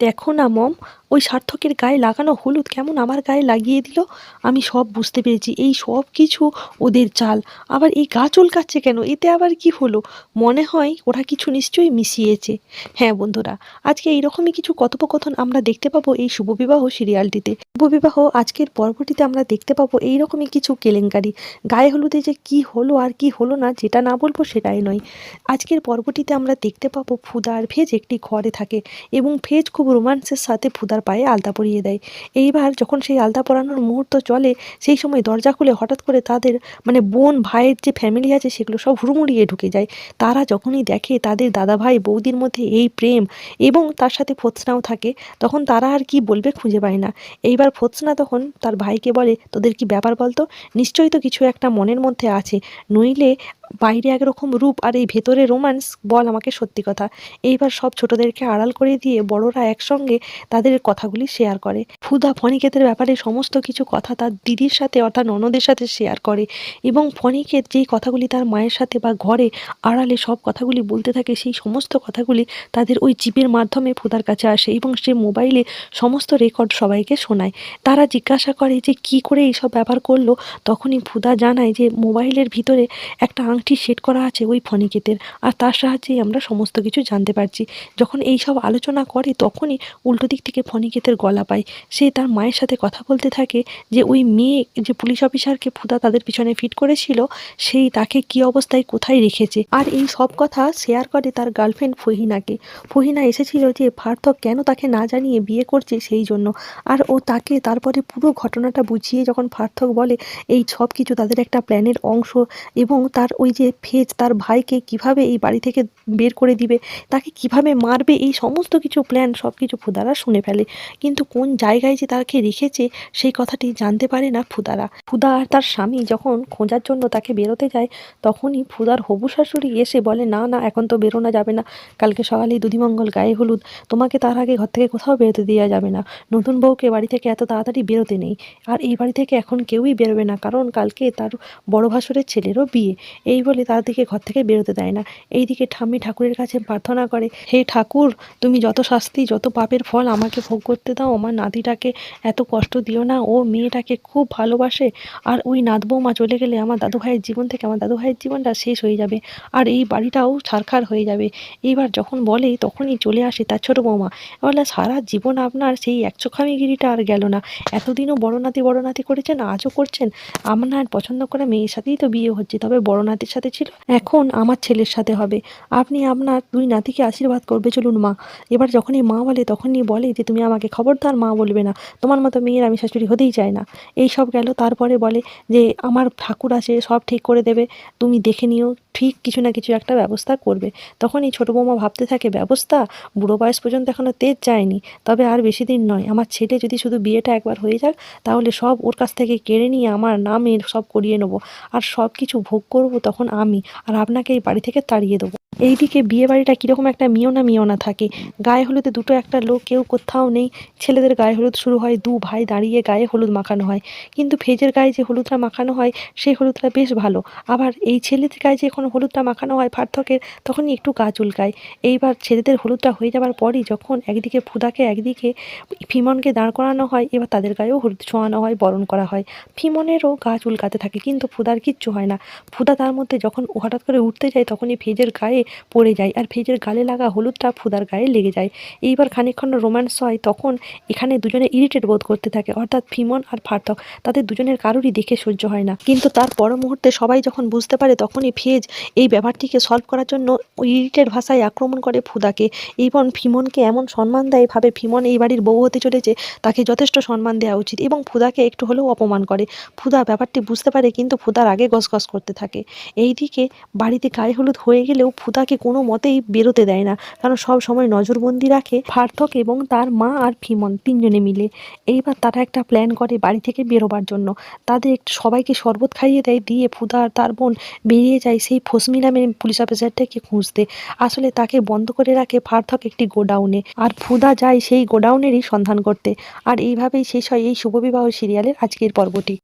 দেখো না মম। ওই সার্থকের গায়ে লাগানো হলুদ কেমন আমার গায়ে লাগিয়ে দিল? আমি সব বুঝতে পেরেছি, এই সব কিছু ওদের চাল। আবার এই গা চুলকাচ্ছে কেন? এতে আবার কি হলো? মনে হয় ওরা কিছু নিশ্চয়ই মিশিয়েছে। হ্যাঁ বন্ধুরা, আজকে এইরকমই কিছু কথোপকথন আমরা দেখতে পাবো এই শুভবিবাহ সিরিয়ালটিতে। শুভবিবাহ আজকের পর্বটিতে আমরা দেখতে পাবো এইরকমই কিছু কেলেঙ্কারি। গায়ে হলুদে যে কি হলো আর কি হলো না, যেটা না বলব সেটাই নয়। আজকের পর্বটিতে আমরা দেখতে পাবো ফুদা আর ভেজ একটি ঘরে থাকে এবং ভেজ খুব রোমান্সের সাথে ফুদার পায়ে আলতা পরিয়ে দেয়। এইবার যখন সেই আলতা পরানোর মুহূর্ত চলে, সেই সময় দরজা খুলে হঠাৎ করে তাদের মানে বোন, ভাইয়ের যে ফ্যামিলি আছে, সেগুলো সব হুড়মুড়িয়ে ঢুকে যায়। তারা যখনই দেখে তাদের দাদা ভাই বৌদির মধ্যে এই প্রেম এবং তার সাথে ফোৎসনাও থাকে, তখন তারা আর কি বলবে খুঁজে পায় না। এইবার ফোৎসনা তখন তার ভাইকে বলে, তোদের কি ব্যাপার বলতো? নিশ্চয়ই তো কিছু একটা মনের মধ্যে আছে। নইলে বাইরে একরকম রূপ আর এই ভেতরে রোম্যান্স বল আমাকে সত্যি কথা। এইবার সব ছোটদেরকে আড়াল করে দিয়ে বড়রা একসঙ্গে তাদের কথাগুলি শেয়ার করে। ফুদা ফনিকেতের ব্যাপারে সমস্ত কিছু কথা তার দিদির সাথে অর্থাৎ ননদের সাথে শেয়ার করে এবং ফনিকেত যেই কথাগুলি তার মায়ের সাথে বা ঘরে আড়ালে সব কথাগুলি বলতে থাকে, সেই সমস্ত কথাগুলি তাদের ওই চিপের মাধ্যমে ফুদার কাছে আসে এবং সে মোবাইলে সমস্ত রেকর্ড সবাইকে শোনায়। তারা জিজ্ঞাসা করে যে কি করে এইসব ব্যাপার করল? তখনই ফুদা জানায় যে মোবাইলের ভিতরে একটা আংটি সেট করা আছে ওই ফনিকেতের আর তার সাহায্যেই আমরা সমস্ত কিছু জানতে পারছি। যখন এই সব আলোচনা করে, তখনই উল্টো দিক থেকে ফনিকেতের গলা পায়। সে তার মায়ের সাথে কথা বলতে থাকে যে, ওই মেয়ে যে পুলিশ অফিসারকে ফুদা তাদের পিছনে ফিট করেছিল, সেই তাকে কি অবস্থায় কোথায় রেখেছে? আর এই সব কথা শেয়ার করে তার গার্লফ্রেন্ড ফহিনাকে। ফহিনা এসেছিল যে, পার্থক কেন তাকে না জানিয়ে বিয়ে করছে সেই জন্য? আর ও তাকে তারপরে পুরো ঘটনাটা বুঝিয়ে যখন পার্থক বলে, এই সব কিছু তাদের একটা প্ল্যানের অংশ এবং তার ওই যে ফেজ তার ভাইকে কীভাবে এই বাড়ি থেকে বের করে দিবে, তাকে কীভাবে মারবে, এই সমস্ত কিছু প্ল্যান সব কিছু ফুদারা শুনে ফেলে। কিন্তু কোন জায়গায় যে তাকে রেখেছে, সেই কথাটি জানতে পারে না ফুদারা। ফুদা আর তার স্বামী যখন খোঁজার জন্য তাকে বেরোতে যায়, তখনই ফুদার হবু শাশুড়ি এসে বলে, না না, এখন তো বেরোনো যাবে না। কালকে সকালেই দুধিমঙ্গল গায়ে হলুদ। তোমাকে তার আগে ঘর থেকে কোথাও বেরোতে দেওয়া যাবে না। নতুন বউকে বাড়ি থেকে এত তাড়াতাড়ি বেরোতে নেই। আর এই বাড়ি থেকে এখন কেউই বেরোবে না, কারণ কালকে তার বড় ভাসুরের ছেলেরও বিয়ে। এই বলে তাদেরকে ঘর থেকে বেরোতে দেয় না। এইদিকে ঠাম্মি ঠাকুরের কাছে প্রার্থনা করে, হে ঠাকুর, তুমি যত শাস্তি, যত পাপের ফল আমাকে ভোগ করতে দাও, আমার নাতিটাকে এত কষ্ট দিও না, ও মেয়েটাকে খুব ভালোবাসে, আর ওই নাত বৌমা চলে গেলে আমার দাদু ভাইয়ের জীবন থেকে আমার দাদু ভাইয়ের জীবনটা শেষ হয়ে যাবে, আর এই বাড়িটাও ছারখার হয়ে যাবে। এইবার যখন বলে, তখনই চলে আসে তার ছোটো বৌমা। বলে, সারা জীবন আপনার সেই একচোখামিগিরিটা আর গেল না। এতদিনও বড় নাতি বড় নাতি করেছেন, আজও করছেন। আপনার পছন্দ করা মেয়ের সাথেই তো বিয়ে হচ্ছে, তবে বড় নাতির সাথে ছিল? এখন আমার ছেলের সাথে হবে। আপনি আপনার দুই নাতিকে আশীর্বাদ করবে, চলুন মা। এবার যখনই মা বলে, তখনই বলে যে, তুমি আমাকে খবরদার, মা বলবে না। তোমার মতো মেয়ের আমি শাশুড়ি হতেই চাই না। এই সব গেল। তারপরে বলে যে, আমার ঠাকুর আছে, সব ঠিক করে দেবে। তুমি দেখে নিও, ঠিক কিছু না কিছু একটা ব্যবস্থা করবে। তখন এই ছোটো বৌমা ভাবতে থাকে, ব্যবস্থা? বুড়ো বয়স পর্যন্ত এখনও তেজ যায়নি। তবে আর বেশি দিন নয়। আমার ছেলে যদি শুধু বিয়েটা একবার হয়ে যাক, তাহলে সব ওর কাছ থেকে কেড়ে নিয়ে আমার নামের সব করিয়ে নেব। আর সব কিছু ভোগ করব তখন আমি আর আপনাকে এই বাড়ি থেকে তাড়িয়ে দেবো। এইদিকে বিয়ে বাড়িটা কীরকম একটা মিওনা মিওনা থাকে। গায়ে হলুদে দুটো একটা লোক, কেউ কোথাও নেই। ছেলেদের গায়ে হলুদ শুরু হয়, দু ভাই দাঁড়িয়ে গায়ে হলুদ মাখানো হয়। কিন্তু ফেজের গায়ে যে হলুদটা মাখানো হয়, সেই হলুদটা বেশ ভালো। আবার এই ছেলেদের গায়ে যে যখন হলুদটা মাখানো হয় পার্থকের, তখনই একটু গা চুলকায়। এইবার ছেলেদের হলুদটা হয়ে যাওয়ার পরই যখন একদিকে ফুদাকে, একদিকে ফিমনকে দাঁড় করানো হয়, এবার তাদের গায়েও হলুদ ছোঁয়ানো হয়, বরণ করা হয়। ফিমনেরও গা চুলকাতে থাকে, কিন্তু ফুদার কিচ্ছু হয় না। ফুদা তার মধ্যে যখন হঠাৎ করে উঠতে যায়, তখনই ফেজের গায়ে পড়ে যায় আর ফেজের গালে লাগা হলুদটা ফুদার গায়ে লেগে যায়। এইবার খানিকক্ষণ রোম্যান্স হয়, তখন এখানে দুজনে ইরিটেট বোধ করতে থাকে। অর্থাৎ ফিমন আর ফার্থক তাদের দুজনের কারোরই দেখে সহ্য হয় না। কিন্তু তার পর মুহূর্তে সবাই যখন বুঝতে পারে, তখনই ফেজ এই ব্যাপারটিকে সলভ করার জন্য ইরিটেট ভাষায় আক্রমণ করে ফুদাকে। এবং ফিমনকে এমন সম্মান দেয়, ভাবে ফিমন এই বাড়ির বউ হতে চলেছে, তাকে যথেষ্ট সম্মান দেওয়া উচিত এবং ফুদাকে একটু হলেও অপমান করে। ফুদা ব্যাপারটি বুঝতে পারে, কিন্তু ফুদার আগে গসগস করতে থাকে। এইদিকে বাড়িতে গায়ে হলুদ হয়ে গেলেও ফুদাকে কোনো মতেই বেরোতে দেয় না। কারণ সব সময় নজরবন্দি রাখে ফার্থক এবং তার মা আর ফিমন তিনজনে মিলে। এইবার তারা একটা প্ল্যান করে বাড়ি থেকে বেরোবার জন্য। তাদের সবাইকে শরবত খাইয়ে দেয়, দিয়ে ফুদা আর তার বোন বেরিয়ে যায় সেই ফসমি নামের পুলিশ অফিসারটাকে খুঁজতে। আসলে তাকে বন্ধ করে রাখে ফার্থক একটি গোডাউনে। আর ফুদা যায় সেই গোডাউনেরই সন্ধান করতে। আর এইভাবেই শেষ হয় এই শুভবিবাহ সিরিয়ালের আজকের পর্বটি।